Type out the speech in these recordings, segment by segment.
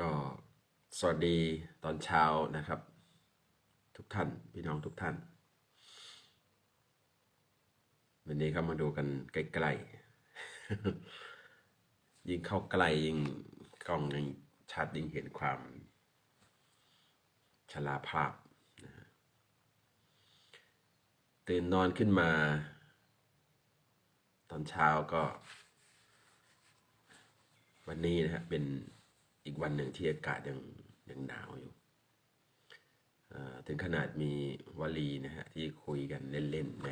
ก็สวัสดีตอนเช้านะครับ ทุกท่านพี่น้องทุกท่าน วันนี้ก็มาดูกันใกล้ๆยิ่งเข้าใกล้ยิ่งกล้องยิ่งชัดยิ่งเห็นความชราภาพนะฮะตื่นนอนขึ้นมา ตอนเช้าก็ วันนี้นะฮะเป็น อีกวันหนึ่งที่อากาศยังยังหนาวอยู่ถึงขนาดมีวลีนะฮะที่คุยกันเล่นๆใน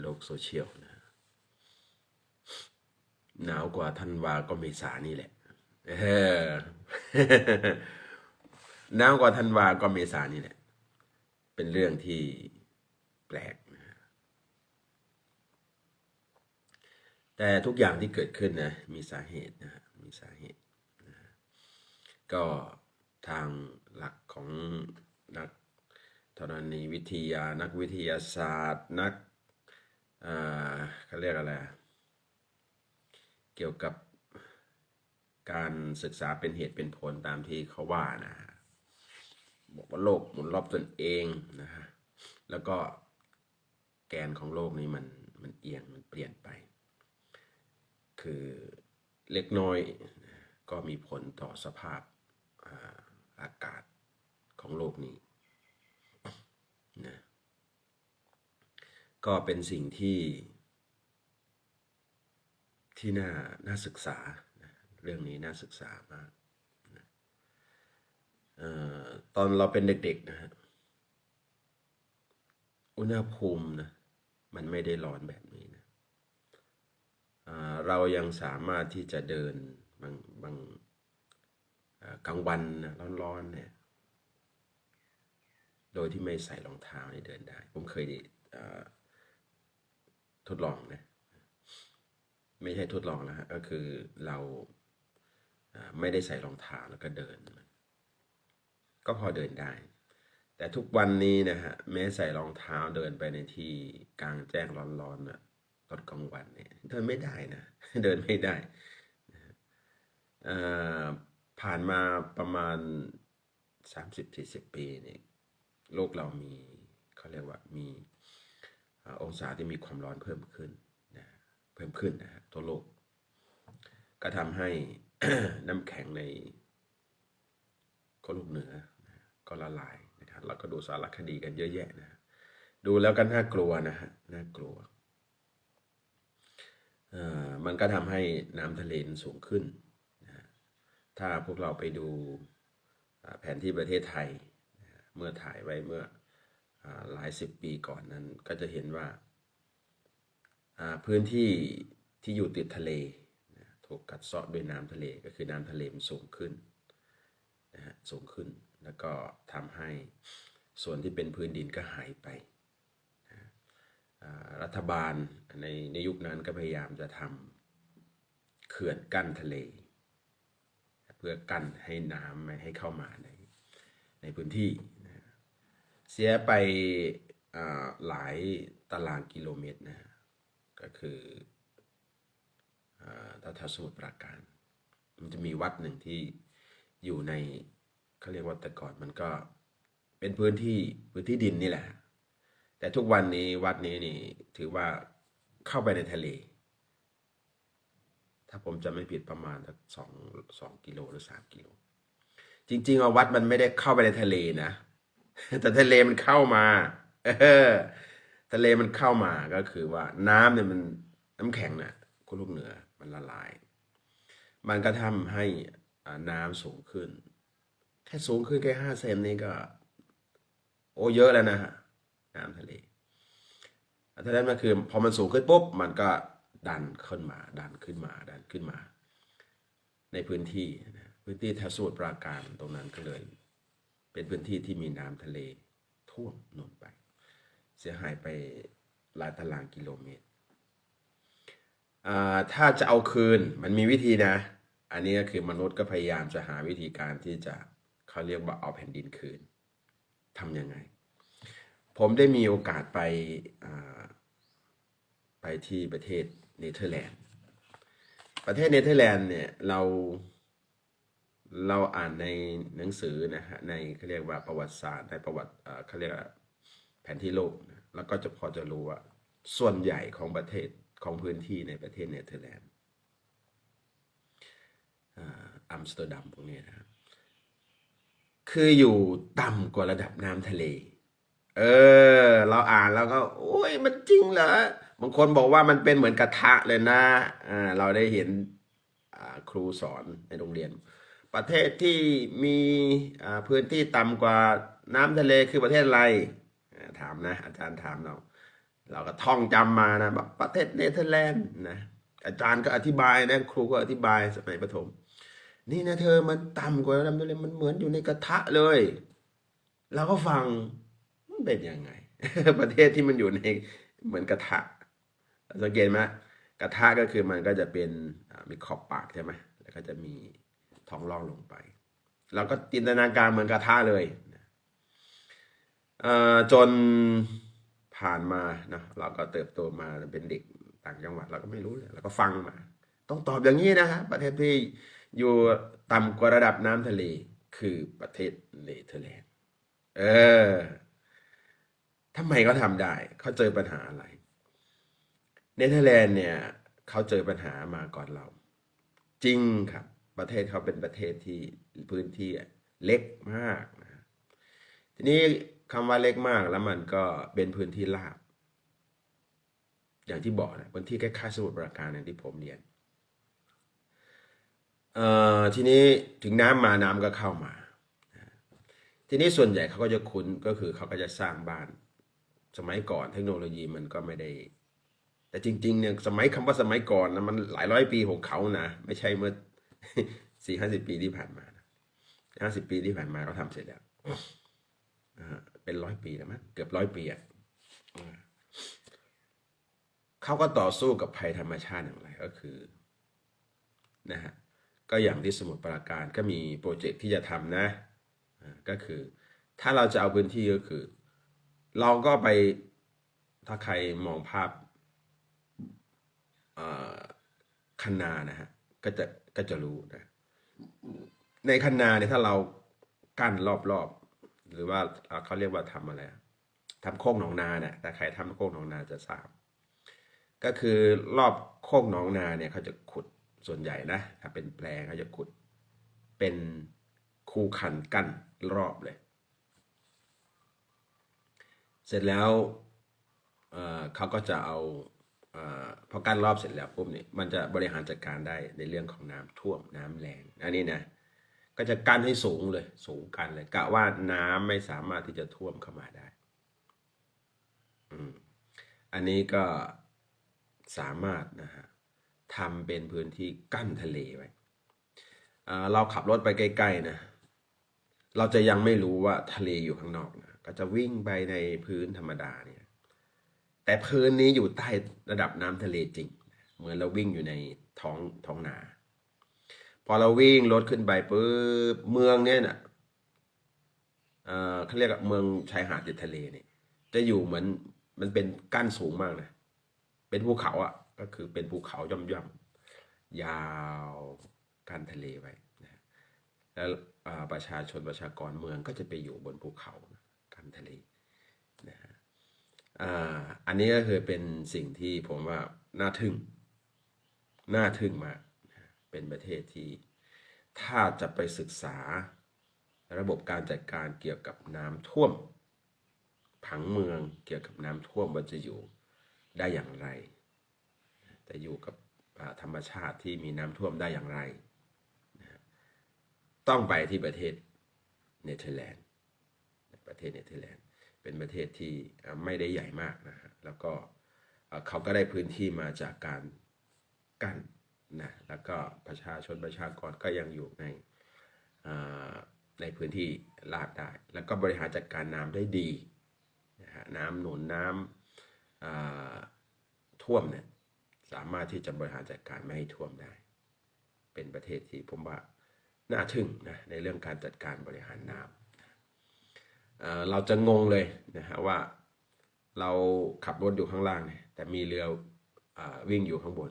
โลกโซเชียลนะ หนาวกว่าธันวาก็เมษานี่แหละหนาวกว่าธันวาก็เมษานี่แหละ เป็นเรื่องที่แปลกนะฮะแต่ทุกอย่างที่เกิดขึ้นนะมีสาเหตุนะฮะมีสาเหตุ ก็ทางหลักของนักธรณีวิทยานักวิทยาศาสตร์ นักเขาเรียกอะไร เกี่ยวกับการศึกษาเป็นเหตุเป็นผลตามที่เขาว่านะบอกว่าโลกหมุนรอบตนเองนะฮะแล้วก็แกนของโลกนี้มันมันเอียงมันเปลี่ยนไป คือเล็กน้อยก็มีผลต่อสภาพ อากาศของโลกนี้นะก็เป็นสิ่งที่ ที่น่าน่าศึกษา เรื่องนี้น่าศึกษามากนะออตอนเราเป็นเด็กๆนะฮะอุณหภูมินะมันไม่ได้ร้อนแบบนี้นะเรายังสามารถที่จะเดินบางบาง กลางวันร้อนๆเนี่ยโดยที่ไม่ใส่รองเท้านี่เดินได้ ผมเคยทดลองนะไม่ใช่ทดลองนะฮะก็คือเราไม่ได้ใส่รองเท้าแล้วก็เดิน ก็พอเดินได้ แต่ทุกวันนี้นะฮะแม้ใส่รองเท้าเดินไปในที่กลางแจ้งร้อนๆนะตอนกลางวันเนี่ยเดินไม่ได้นะ เดินไม่ได้อ่อ ผ่านมาประมาณสามสิบสี่สิบปีเนี่ยโลกเรามีเขาเรียกว่ามีองศาที่มีความร้อนเพิ่มขึ้นนะเพิ่มขึ้นนะฮะทั่วโลก ก็ทำให้น้ำแข็งในโลกเหนือนะก็ละลายนะครับเราก็ดูสารคดีกันเยอะแยะนะดูแล้วก็น่ากลัวนะฮะน่ากลัวอ่อมันก็ทำให้น้ำทะเลสูงขึ้น ถ้าพวกเราไปดูแผนที่ประเทศไทย เมื่อถ่ายไว้เมื่อหลายสิบปีก่อนนั้นก็จะเห็นว่าพื้นที่ที่อยู่ติดทะเลถูกกัดเซาะด้วยน้ำทะเลก็คือน้ำทะเลมันสูงขึ้นนะฮะสูงขึ้นแล้วก็ทำให้ส่วนที่เป็นพื้นดินก็หายไปอ่ารัฐบาลในในยุคนั้นก็พยายามจะทำเขื่อนกั้นทะเลเพื่อกั้นให้น้ำไม่ให้เข้ามาในในพื้นที่นะเสียไปหลายตารางกิโลเมตรนะก็คืออ่าแถวสมุทรปราการ มันจะมีวัดหนึ่งที่อยู่ในเขาเรียกว่าแต่ก่อนมันก็เป็นพื้นที่พื้นที่ดินนี่แหละ แต่ทุกวันนี้วัดนี้นี่ถือว่าเข้าไปในทะเล ถ้าผมจะไม่ผิดประมาณสักสองสองกิโลหรือสามกิโล จริง ๆเอาวัดมันไม่ได้เข้าไปในทะเลนะ แต่ทะเลมันเข้ามา เออ ทะเลมันเข้ามาก็คือว่าน้ำเนี่ยมันน้ำแข็งน่ะคุณลูกเหนือมันละลาย มันก็ทำให้น้ำสูงขึ้น แค่สูงขึ้นแค่ห้าเซนนี่ก็ โอ้เยอะแล้วนะฮะน้ำทะเลอันนั้นมันคือ พอมันสูงขึ้นปุ๊บมันก็ ดันขึ้นมา ดันขึ้นมา ดันขึ้นมา ในพื้นที่พื้นที่แถวสมุทรปราการตรงนั้นก็เลย เป็นพื้นที่ที่มีน้ำทะเลท่วมนนไป เสียหายไปหลายตารางกิโลเมตร ถ้าจะเอาคืนมันมีวิธีนะ อันนี้ก็คือมนุษย์ก็พยายามจะหาวิธีการที่จะเขาเรียกว่าเอาแผ่นดินคืนทำยังไง ผมได้มีโอกาสไปไปที่ประเทศ เนเธอร์แลนด์ ประเทศเนเธอร์แลนด์เนี่ยเราเราอ่านในหนังสือนะฮะในเขาเรียกว่าประวัติศาสตร์ในประวัติเขาเรียกแผนที่โลกนะแล้วก็จะพอจะรู้ว่าส่วนใหญ่ของประเทศของพื้นที่ในประเทศเนเธอร์แลนด์อัมสเตอร์ดัมพวกนี้นะครับคืออยู่ต่ำกว่าระดับน้ำทะเล เออ เราอ่านแล้วก็โอ้ยมันจริงเหรอบางคนบอกว่ามันเป็นเหมือนกระทะเลยนะอ่าเราได้เห็นครูสอนในโรงเรียน ประเทศที่มีพื้นที่ต่ำกว่าน้ำทะเลคือประเทศอะไรถามนะ อาจารย์ถามเราเราก็ท่องจำมานะบอกประเทศเนเธอร์แลนด์นะอาจารย์ก็อธิบายนะครูก็อธิบายสมัยประถม นี่นะเธอมันต่ำกว่าน้ำทะเลมันเหมือนอยู่ในกระทะเลย เราก็ฟัง เป็นยังไง ประเทศที่มันอยู่ในเหมือนกระทะสังเกตไหมกระทะก็คือมันก็จะเป็นมีขอบปากใช่ไหมแล้วก็จะมีท้องร่องลงไปเราก็จินตนาการเหมือนกระทะเลยจนผ่านมาเนะเราก็เติบโตมาเป็นเด็กต่างจังหวัดเราก็ไม่รู้เลยเราก็ฟังมา ต้องตอบอย่างนี้นะฮะประเทศที่อยู่ต่ำกว่าระดับน้ำทะเลคือประเทศเนเธอร์แลนด์เออ ทำไมเขาทำได้ เขาเจอปัญหาอะไร เนเธอร์แลนด์เนี่ยเขาเจอปัญหามาก่อนเรา จริงครับ ประเทศเขาเป็นประเทศที่พื้นที่เล็กมากนะทีนี้คำว่าเล็กมากแล้วมันก็เป็นพื้นที่ราบ อย่างที่บอกนะพื้นที่ใกล้ๆสมุทรปราการอย่างที่ผมเรียนเอ่อทีนี้ถึงน้ำมาน้ำก็เข้ามา ทีนี้ส่วนใหญ่เขาก็จะคุ้นก็คือเขาก็จะสร้างบ้าน สมัยก่อนเทคโนโลยีมันก็ไม่ได้ แต่จริง ๆ เนี่ยสมัยคำว่าสมัยก่อนนะมันหลายร้อยปีของเขานะไม่ใช่เมื่อสี่ห้าสิบปีที่ผ่านมาห้าสิบปีที่ผ่านมาเขาทำเสร็จแล้วอ่าเป็นร้อยปีแล้วมั้งเกือบร้อยปีอะเขาก็ต่อสู้กับภัยธรรมชาติอย่างไรก็คือนะฮะก็อย่างที่สมุทรปราการก็มีโปรเจกต์ที่จะทำนะอ่าก็คือ ถ้าเราจะเอาพื้นที่ก็คือ เราก็ไปถ้าใครมองภาพคันนานะฮะก็จะก็จะรู้นะ ในคันนาเนี่ยถ้าเรากั้นรอบๆ หรือว่าเขาเรียกว่าทำอะไรอะทำโค้งหนองนาเนี่ยแต่ใครทำโค้งหนองนาจะทราบก็คือรอบโค้งหนองนาเนี่ยเขาจะขุดส่วนใหญ่นะถ้าเป็นแปลงเขาจะขุดเป็นคูขันกั้นรอบเลย สร็จแล้วเเขาก็จะเอาเอพอกั้นรอบเสร็จแล้วปุ๊บเนี่ยมันจะบริหารจัดการได้ในเรื่องของน้ำท่วมน้ำแรงอันนี้นะก็จะกั้นให้สูงเลยสูงกันเลยกะว่าน้ำไม่สามารถที่จะท่วมเข้ามาได้อือันนี้ก็สามารถนะฮะทำเป็นพื้นที่กั้นทะเลไว้เเราขับรถไปใกล้ๆนะเราจะยังไม่รู้ว่าทะเลอยู่ข้างนอกนะ ก็จะวิ่งไปในพื้นธรรมดาเนี่ย แต่พื้นนี้อยู่ใต้ระดับน้ำทะเลจริง เหมือนเราวิ่งอยู่ในท้องท้องนา พอเราวิ่งรถขึ้นไปปุ๊บเมืองเนี่ยนะเอ่อเขาเรียกเมืองชายหาดติดทะเลเนี่ย จะอยู่เหมือนมันเป็นกั้นสูงมากนะ เป็นภูเขาอะ ก็คือเป็นภูเขาย่อมๆยาวกันทะเลไว้นะแล้วประชาชนประชากรเมืองก็จะไปอยู่บนภูเขาันทะเลนะฮะอ่าอันนี้ก็คือเป็นสิ่งที่ผมว่าน่าทึ่ง น่าทึ่งมากนะเป็นประเทศที่ถ้าจะไปศึกษาระบบการจัดการเกี่ยวกับน้ำท่วม ผังเมืองเกี่ยวกับน้ำท่วมว่าจะอยู่ได้อย่างไร จะอยู่กับธรรมชาติที่มีน้ำท่วมได้อย่างไร ต้องไปที่ประเทศเนเธอร์แลนด์ ประเทศเนเธอร์แลนด์เป็นประเทศที่ไม่ได้ใหญ่มากนะฮะแล้วก็เขาก็ได้พื้นที่มาจากการกั้นนะแล้วก็ประชาชนประชากรก็ยังอยู่ในในพื้นที่ลาดได้ แล้วก็บริหารจัดการน้ำได้ดีนะฮะน้ำหนุนน้ำอ่าท่วมเนี่ยสามารถที่จะบริหารจัดการไม่ให้ท่วมได้ เป็นประเทศที่ผมว่าน่าทึ่งนะในเรื่องการจัดการบริหารน้ำ เราจะงงเลยนะฮะว่าเราขับรถอยู่ข้างล่าง แต่มีเรืออวิ่งอยู่ข้างบน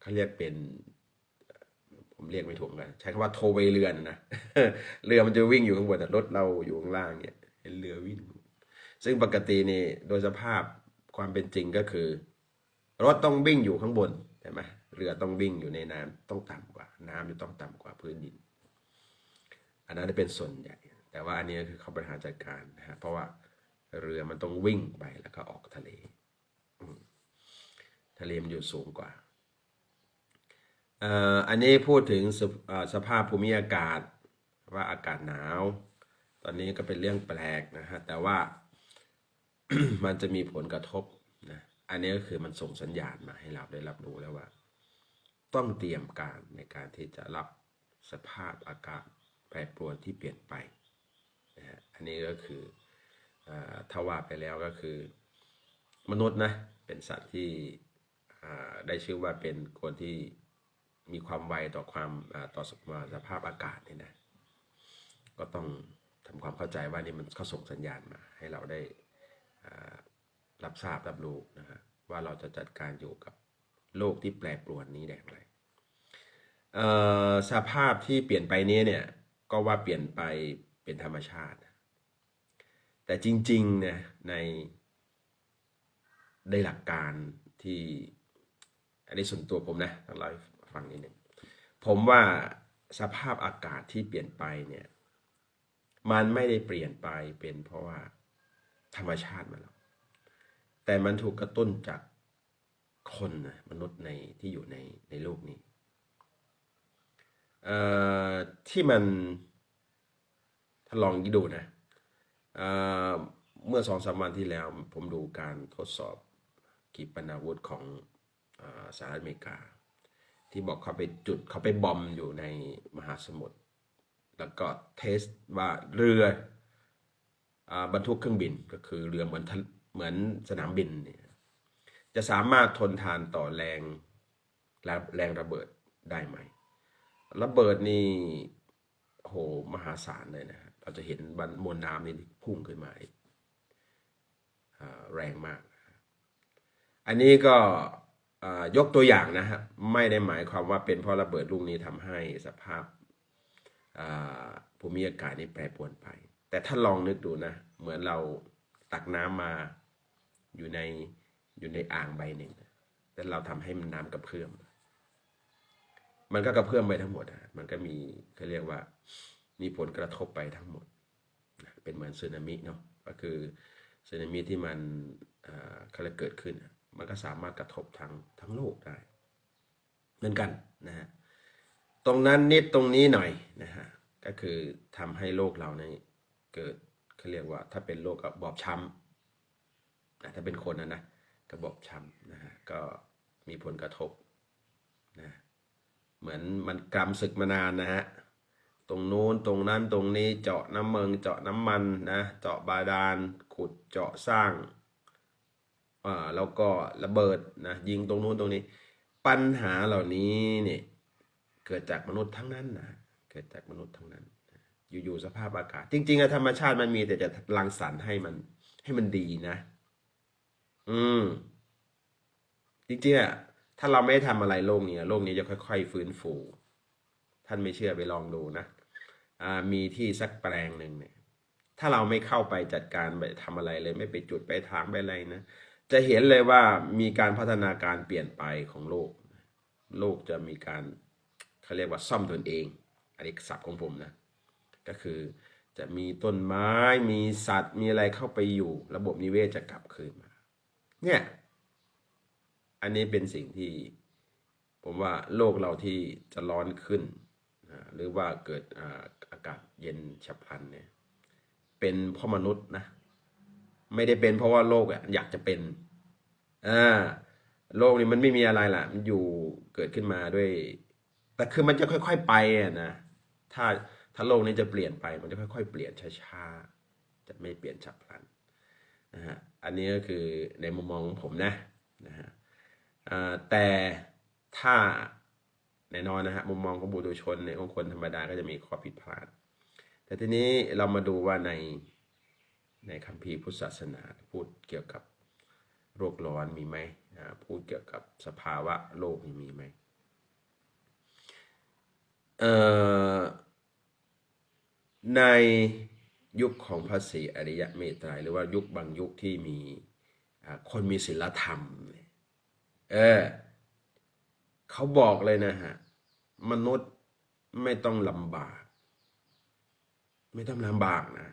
เขาเรียกเป็นผมเรียกไม่ถูกเหมือนกันใช้คำว่าโทเวเรือนนะเรือมันจะวิ่งอยู่ข้างบนแต่รถเราอยู่ข้างล่างเนี่ยเห็นเรือวิ่ง ซึ่งปกตินี่โดยสภาพความเป็นจริงก็คือ รถต้องวิ่งอยู่ข้างบนใช่ไหมเรือต้องวิ่งอยู่ในน้ำต้องต่ำกว่า น้ำจะต้องต่ำกว่าพื้นดิน อันนั้นเป็นส่วนใหญ่ แต่ว่าอันนี้คือเขาบริหารจัดการนะฮะเพราะว่าเรือมันต้องวิ่งไปแล้วก็ออกทะเล ทะเลมันอยู่สูงกว่าอันนี้พูดถึงสภเอ่อสภาพภูมิอากาศว่าอากาศหนาว ตอนนี้ก็เป็นเรื่องแปลกนะฮะแต่ว่ามันจะมีผลกระทบนะอันนี้ก็คือมันส่งสัญญาณมาให้เราได้รับรู้แล้วว่า ต้องเตรียมการในการที่จะรับสภาพอากาศแปรปรวนที่เปลี่ยนไป อันนี้ก็คืออถ้าว่าไปแล้วก็คือ มนุษย์นะเป็นสัตว์ที่ได้ชื่อว่าเป็นคนที่มีความไวต่อความต่อสภาสภาพอากาศเนี่ยนะก็ต้องทำความเข้าใจว่านี่มันเขาส่งสัญญาณมาให้เราได้รับทราบรับรู้นะฮะว่าเราจะจัดการอยู่กับโลกที่แปรปรวนนี้ได้อย่างไรเอ่อสภาพที่เปลี่ยนไปนี้เนี่ยก็ว่าเปลี่ยนไป เป็นธรรมชาติ แต่จริงๆเนี่ยในได้หลักการที่อันนี้ส่วนตัวผมนะต้องเล่าให้ฟังนิดหนึ่งผมว่าสภาพอากาศที่เปลี่ยนไปเนี่ยมันไม่ได้เปลี่ยนไปเป็นเพราะว่าธรรมชาติมันหรอกแต่มันถูกกระตุ้นจากคนนะมนุษย์ในที่อยู่ในในโลกนี้ เอ่อที่มัน ลองดูนะเเมื่อสองสามวันที่แล้วผมดูการทดสอบขีปนาวุธของอสหรัฐอเมริกา ที่บอกเขาไปจุดเขาไปบอมอยู่ในมหาสมุทรแล้วก็เทสว่าเรืออบรรทุกเครื่องบินก็คือเรือเหมือนเหมือนสนามบินเนี่ยจะสามารถทนทานต่อแรงแรงแรงระเบิดได้ไหม ระเบิดนี่โหมหาศาลเลยนะฮะ เราจะเห็นบมวลน้ำนี่พุ่งขึ้นมาแรงมาก อันนี้ก็ยกตัวอย่างนะฮะไม่ได้หมายความว่าเป็นเพราะระเบิดลูกนี้ทำให้สภาพภูมิอากาศนี่แปรปรวนไป แต่ถ้าลองนึกดูนะ เหมือนเราตักน้ำมาอยู่ในอยู่ในอ่างใบหนึ่งแต่เราทำให้มันน้ำกระเพื่อมมันก็กระเพื่อมไปทั้งหมด มันก็มีเขาเรียกว่า มีผลกระทบไปทั้งหมด เป็นเหมือนสึนามิเนาะก็คือสึนามิที่มันเอ่อเขาเรียกเกิดขึ้น มันก็สามารถกระทบทั้งทั้งโลกได้เหมือนกันนะฮะตรงนั้นนิดตรงนี้หน่อยนะฮะก็คือทำให้โลกเราเนี่ยเกิดเขาเรียกว่า ถ้าเป็นโรคก็บอบช้ำนะถ้าเป็นคนนะนะก็บอบช้ำนะฮะก็มีผลกระทบนะเหมือนมันกำศึกมานานนะฮะ ตรงนู้นตรงนั้นตรงนี้เจาะน้ำเมืองเจาะน้ำมันนะเจาะบาดาลขุดเจาะสร้างอ่าแล้วก็ระเบิดนะยิงตรงนู้นตรงนี้ ปัญหาเหล่านี้เนี่ยเกิดจากมนุษย์ทั้งนั้นนะเกิดจากมนุษย์ทั้งนั้น อยู่ๆสภาพอากาศ จริงๆอะธรรมชาติมันมีแต่จะรังสรรค์ให้มันให้มันดีนะ อืมจริงๆอะถ้าเราไม่ทำอะไรโลกนี้โลกนี้จะค่อย ๆ ฟื้นฟู ท่านไม่เชื่อไปลองดูนะ มีที่สักแปลงหนึ่งเนี่ยถ้าเราไม่เข้าไปจัดการไปทำอะไรเลย ไม่ไปจุดไปถางไปอะไรนะ จะเห็นเลยว่ามีการพัฒนาการเปลี่ยนไปของโลก โลกจะมีการเขาเรียกว่าซ่อมตนเอง อันนี้ศัพท์ของผมนะ ก็คือจะมีต้นไม้มีสัตว์มีอะไรเข้าไปอยู่ ระบบนิเวศจะกลับคืนมา เนี่ย อันนี้เป็นสิ่งที่ ผมว่าโลกเราที่จะร้อนขึ้น หรือว่าเกิด อากาศเย็นฉับพลันเนี่ย เป็นเพราะมนุษย์นะ ไม่ได้เป็นเพราะว่าโลกอะอยากจะเป็นอ่าโลกนี้มันไม่มีอะไรล่ะ มันอยู่เกิดขึ้นมาด้วย แต่คือมันจะค่อย ๆ ไปอะนะ ถ้าถ้าโลกนี้จะเปลี่ยนไปมันจะค่อย ๆ เปลี่ยนช้าๆ จะไม่เปลี่ยนฉับพลันนะฮะ อันนี้ก็คือในมุมมองของผมนะนะฮะแต่ถ้า แน่นอนนะฮะมุมมองของบุตุชนเนี่ยของค์คนธรรมดาก็จะมีข้อผิดพลาด แต่ทีนี้เรามาดูว่าในในคัมภีร์พุทธศาสนาพูดเกี่ยวกับโรคร้อนมีไหมพูดเกี่ยวกับสภาวะโลกนี่มีไหมในยุคของพระศรีอริยะเมตไตรหรือว่ายุคบางยุคที่มีคนมีศีลธรรมเนี่ยเออ เขาบอกเลยนะฮะ มนุษย์ไม่ต้องลำบาก ไม่ต้องลำบากนะ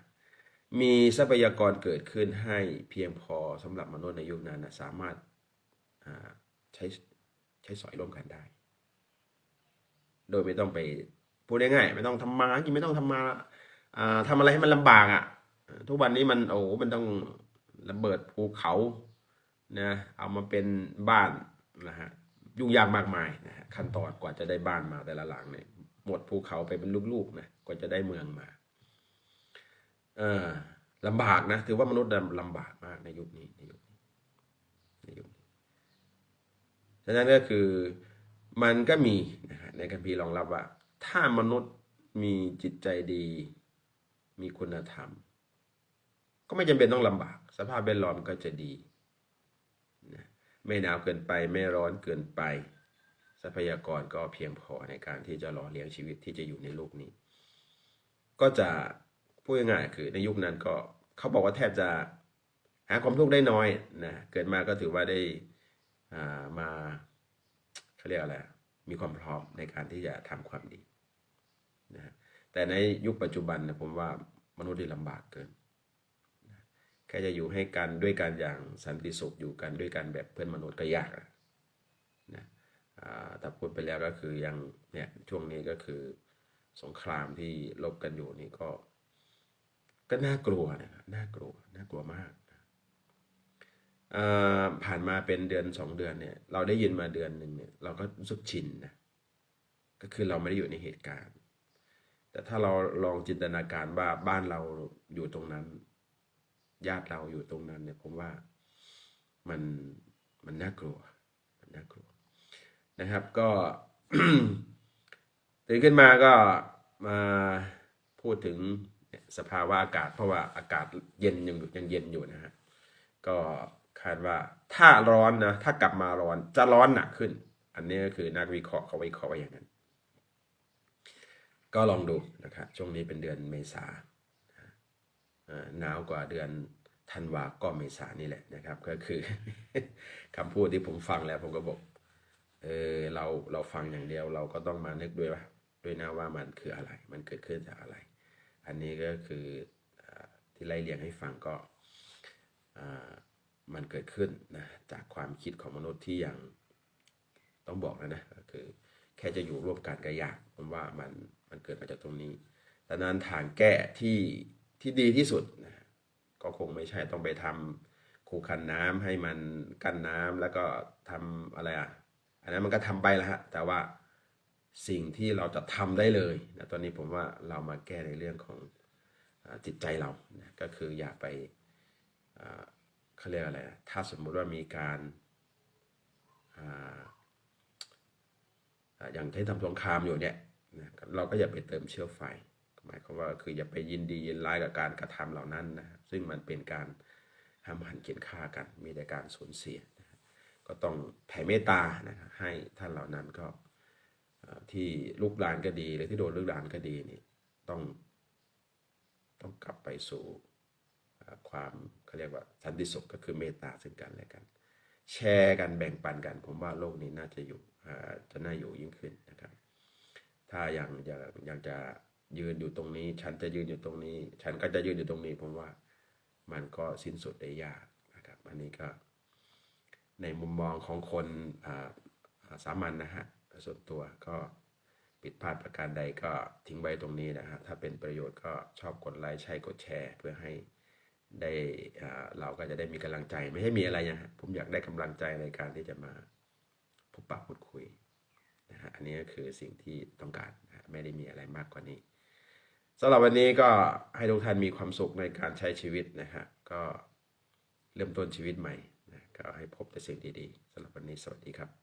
มีทรัพยากรเกิดขึ้นให้เพียงพอสำหรับมนุษย์ในยุคนั้นนะสามารถาใช้ใช้สอยร่วมกันได้ โดยไม่ต้องไปพูดง่ายๆไม่ต้องทำมาหากินไม่ต้องทำมาทำอะไรให้มันลำบากอะ่ะ ทุกวันนี้มันโอ้มันต้องระเบิดภูเขานะเอามาเป็นบ้านนะฮะ ยุ่งยากมากมายนะฮะขั้นตอนกว่าจะได้บ้านมาแต่ละหลังเนี่ยหมดภูเขาไปเป็นลูกๆนะกว่าจะได้เมืองมาเออลำบากนะถือว่ามนุษย์ลำบากมากในยุคนี้ในยุคนี้ในยุคนี้ฉะนั้นก็คือมันก็มีนะฮะในคัมภีร์รองรับว่า ถ้ามนุษย์มีจิตใจดี มีคุณธรรม ก็ไม่จำเป็นต้องลำบาก สภาพแวดล้อมก็จะดี ไม่หนาวเกินไปไม่ร้อนเกินไป ทรัพยากรก็เพียงพอในการที่จะหล่อเลี้ยงชีวิตที่จะอยู่ในโลกนี้ ก็จะพูดง่ายๆคือในยุคนั้นก็เขาบอกว่าแทบจะหาความทุกข์ได้น้อยนะเกิดมาก็ถือว่าได้อ่ามาเขาเรียกอะไรมีความพร้อมในการที่จะทำความดีนะแต่ในยุคปัจจุบันนะผมว่ามนุษย์ที่ลำบากเกิน ค่จะอยู่ให้กันด้วยกันอย่างสันติสุขอยู่กันด้วยกันแบบเพื่อนมนุษย์ก็ยากนะอ่าแต่พูดไปแล้วก็คือยังเนี่ยช่วงนี้ก็คือสงครามที่ลบกันอยู่นี่ก็ ก็น่ากลัวนะครับน่ากลัวน่ากลัวมากอ่อผ่านมาเป็นเดือนสองเดือนเนี่ย เราได้ยินมาเดือนหนึ่งเนี่ยเราก็รู้สึกชินนะก็คือเราไม่ได้อยู่ในเหตุการณ์ แต่ถ้าเราลองจินตนาการว่าบ้านเราอยู่ตรงนั้น ญาติเราอยู่ตรงนั้นเนี่ยผมว่ามันมันน่ากลัวมันน่ากลัวนะครับก็ตื่นขึ้นมาก็มาพูดถึงสภาวะอากาศ เพราะว่าอากาศเย็นยังยังเย็นอยู่นะฮะก็คาดว่าถ้าร้อนนะถ้ากลับมาร้อนจะร้อนหนักขึ้น อันนี้ก็คือนักวิเคราะห์เขาวิเคราะห์ไว้อย่างนั้น ก็ลองดูนะครับช่วงนี้เป็นเดือนเมษาอ่า หนาวกว่าเดือนธันวาก็เมษานี่แหละนะครับ ก็คือคำพูดที่ผมฟังแล้วผมก็บอกเออเราเราฟังอย่างเดียวเราก็ต้องมานึกด้วยว่าด้วยนะว่ามันคืออะไร มันเกิดขึ้นจากอะไร อันนี้ก็คือที่ไล่เรียงให้ฟังก็มันเกิดขึ้นนะจากความคิดของมนุษย์ที่ยังต้องบอกนะนะก็คือแค่จะอยู่ร่วมกันก็ยากผมว่ามันมันเกิดมาจากตรงนี้ดังนั้นทางแก้ที่ ที่ดีที่สุดนะก็คงไม่ใช่ต้องไปทำคูคันน้ำให้มันกั้นน้ำแล้วก็ทำอะไรอะอันนั้นมันก็ทำไปแล้วฮะแต่ว่าสิ่งที่เราจะทำได้เลยนะตอนนี้ผมว่าเรามาแก้ในเรื่องของอจิตใจเรานะก็คืออย่าไปเขาเรียกอะไรอะถ้าสมมุติว่ามีการอย่างที่ทำสงครามอยู่เนี่ยเราก็อย่าไปเติมเชื้อไฟ หมายความว่าคืออย่าไปยินดียินร้ายกับการกระทำเหล่านั้นนะซึ่งมันเป็นการห้ามหันเกียนฆ่ากันมีแต่การสูญเสียนะก็ต้องแผ่เมตตานะให้ท่านเหล่านั้นก็ที่ลูกหลานก็ดีหรือที่โดนลูกหลานก็ดีนี่ต้องต้องกลับไปสู่ความเขาเรียกว่าสันติสุขก็คือเมตตาซึ่งกันและกัน แชร์กันแบ่งปันกัน ผมว่าโลกนี้น่าจะอยู่จะน่าอยู่ยิ่งขึ้นนะครับ ถ้ายังยังยังจะ ยืนอยู่ตรงนี้ ฉันจะยืนอยู่ตรงนี้ ฉันก็จะยืนอยู่ตรงนี้ผมว่า มันก็สิ้นสุดได้ยากนะครับ อันนี้ก็ในมุมมองของคนสามัญนะฮะส่วนตัวก็ผิดพลาดประการใดก็ทิ้งไว้ตรงนี้นะฮะถ้าเป็นประโยชน์ก็ชอบกดไลค์ใช่กดแชร์ เพื่อให้ได้เราก็จะได้มีกำลังใจ ไม่ให้มีอะไรนะฮะผมอยากได้กำลังใจในการที่จะมาพบปะพูดคุยนะฮะอันนี้ก็คือสิ่งที่ต้องการนะไม่ได้มีอะไรมากกว่านี้ สำหรับวันนี้ก็ให้ทุกท่านมีความสุขในการใช้ชีวิตนะฮะก็เริ่มต้นชีวิตใหม่นะก็ให้พบแต่สิ่งดีๆสำหรับวันนี้สวัสดีครับ